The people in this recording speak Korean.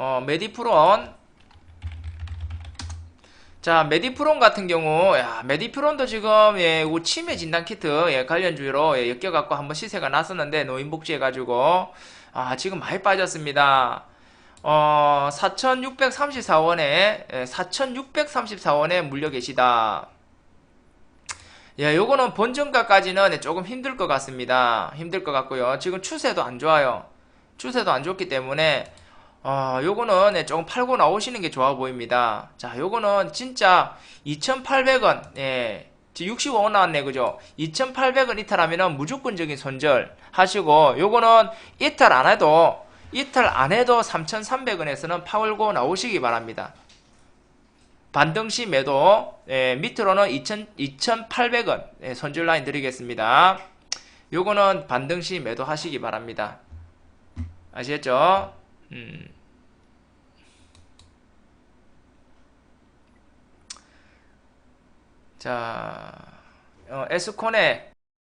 어, 메디프론. 자, 메디프론 같은 경우, 야, 메디프론도 지금, 예, 요 치매 진단 키트, 예, 관련주로, 예, 엮여갖고 한번 시세가 났었는데, 노인복지 해가지고, 아, 지금 많이 빠졌습니다. 어, 4,634원에, 예, 4,634원에 물려 계시다. 예, 요거는 본전가까지는 조금 힘들 것 같습니다. 힘들 것 같고요. 지금 추세도 안 좋아요. 추세도 안 좋기 때문에 어, 요거는 네, 조금 팔고 나오시는 게 좋아 보입니다. 자, 요거는 진짜 2,800원, 예, 지금 65원 나왔네, 그죠? 2,800원 이탈하면은 무조건적인 손절 하시고, 요거는 이탈 안 해도, 이탈 안 해도 3,300원에서는 파울고 나오시기 바랍니다. 반등시 매도, 예, 밑으로는 2,000, 2,800원, 예, 손절 라인 드리겠습니다. 요거는 반등시 매도 하시기 바랍니다. 아시겠죠? 음. 자, 어, 에스콘의